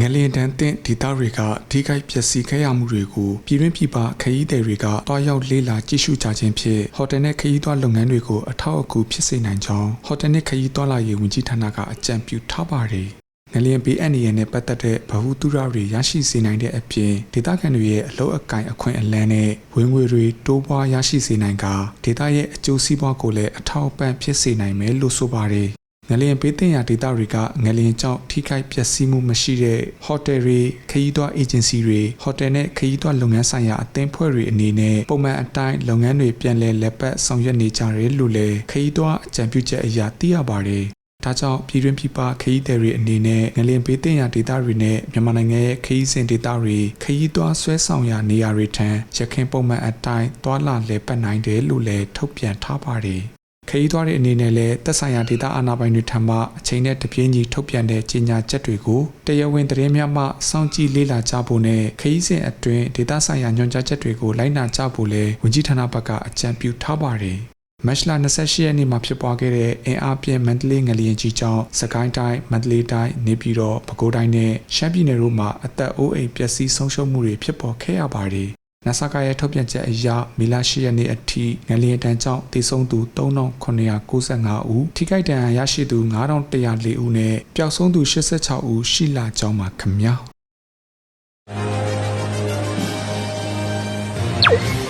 ငလျင်တန်းတင်ဒေတာတွေကထိခိုက်ပျက်စီးခဲ့ရမှုတွေကိုပြည်တွင်းပြည်ပခရီးသည်တွေကတွားရောက်လေးလာကြည့်ရှုကြခြင်းဖြင့်ဟိုတယ်နဲ့ခရီးသွားလုပ်ငန်းတွေကိုအထောက်အကူဖြစ်စေနိုင်ကြောင်းဟိုတယ်နဲ့ခရီးသွားလာရေးဝန်ကြီးဌာနကအကြံပြုထားပါတယ်။ငလျင်ပေးအပ်နေရတဲ့ပတ်သက်တဲ့ဗဟုသုတတွေရရှိစေနိုင်တဲ့အပြင်ဒေသခံတွေရဲ့အလုပ်အကင်အခွင့်အလမ်းနဲ့ဝင်ငွေတွေတိုးပွားရရှိစေနိုင်ကဒေသရဲ့အကျိုးစီးပွားကိုလည်းအထောက်အပံ့ဖြစ်စေနိုင်မယ်လို့ဆိုပါတယ်။ ငလျင်ပေးတင်ရာဒေတာတွေကငလျင်ကြောင့်ထိခိုက်ပျက်စီးမှုမရှိတဲ့ဟိုတယ်တွေခရီးသွားအေဂျင်စီတွေဟိုတယ်နဲ့ခရီးသွားလုပ်ငန်းဆိုင်ရာအသင်းဖွဲ့တွေအနေနဲ့ပုံမှန်အတိုင်းလုပ်ငန်းတွေပြန်လည်လက်ပတ်ဆောင်ရွက်နေကြတယ်လို့လည်းခရီးသွားအကြံပြုချက်အရသိရပါတယ်။ဒါကြောင့်ပြည်တွင်းပြည်ပခရီးသည်တွေအနေနဲ့ငလျင်ပေးတင်ရာဒေတာတွေနဲ့မြန်မာနိုင်ငံရဲ့ခရီးစဉ်ဒေတာတွေခရီးသွားဆွဲဆောင်ရာနေရာတွေထံရခင်ပုံမှန်အတိုင်းသွာလာလည်ပတ်နိုင်တယ်လို့လည်းထုတ်ပြန်ထားပါတယ်။ ခရီးသွားတွေအနေနဲ့လည်းသက်ဆိုင်ရာဒေသအာဏာပိုင်တွေထံမှအချိန်နဲ့တပြေးညီထုတ်ပြန်တဲ့ကြေညာချက်တွေကိုတရားဝင်သတင်းများမှစောင့်ကြည့်လေ့လာကြဖို့နဲ့ခရီးစဉ်အတွင်းဒေသဆိုင်ရာညွှန်ကြားချက်တွေကိုလိုက်နာကြဖို့လည်းဝန်ကြီးဌာနဘက်ကအကြံပြုထားပါတယ်။မတ်လ28ရက်နေ့မှာဖြစ်ပွားခဲ့တဲ့အင်အားပြင်းမန္တလေးငလျင်ကြီးကြောင့်စကိုင်းတိုင်းမန္တလေးတိုင်းနေပြည်တော်ပဲခူးတိုင်းနဲ့ရှမ်းပြည်နယ်တို့မှာအသက်အိုးအိမ်ပျက်စီးဆုံးရှုံးမှုတွေဖြစ်ပေါ်ခဲ့ရပါတယ်။ နာဆာကရဲ့ထုတ်ပြန်ချက်အရမေလ10ရက်နေ့အထိငလျင်တန်းကြောင့်သေဆုံးသူ3995ဦးထိခိုက်ဒဏ်ရာရရှိသူ9104ဦးနဲ့ပျောက်ဆုံးသူ86ဦးရှိလာကြောင်းပါခင်ဗျာ။